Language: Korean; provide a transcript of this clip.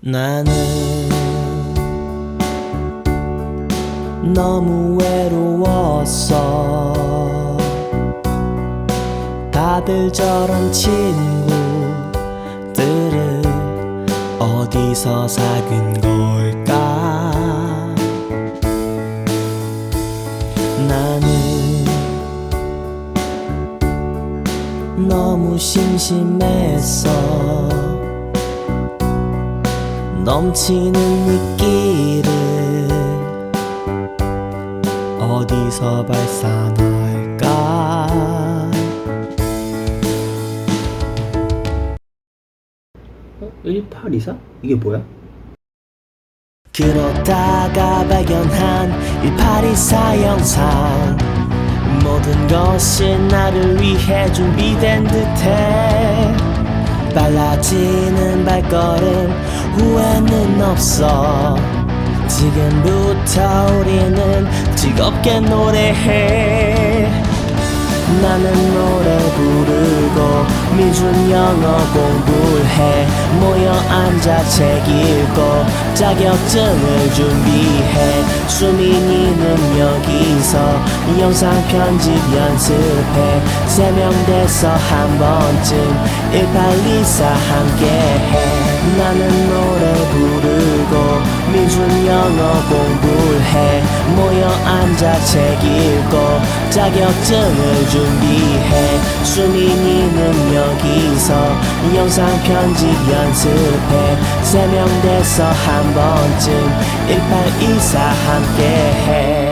나는 너무 외로웠어 다들 저런 친구들을 어디서 사귄 걸까? 나는 너무 심심했어 넘치는 이끼를 어디서 발산할까 1824? 이게 뭐야? 그러다가 발견한 1824 영상 모든 것이 나를 위해 준비된 듯해 빨라지는 발걸음 후회는 없어. 지금부터 우리는 즐겁게 노래해. 나는 노래 부르고 미준 영어 공부를 해. 모여 앉아 책 읽고 자격증을 준비해. 수민이는 여기서 영상 편집 연습해. 세 명 돼서 한 번쯤 1824 함께 영어 공부를 해. 모여 앉아 책 읽고 자격증을 준비해. 수민이는 여기서 영상 편집 연습해. 세 명 돼서 한 번쯤 1824 함께해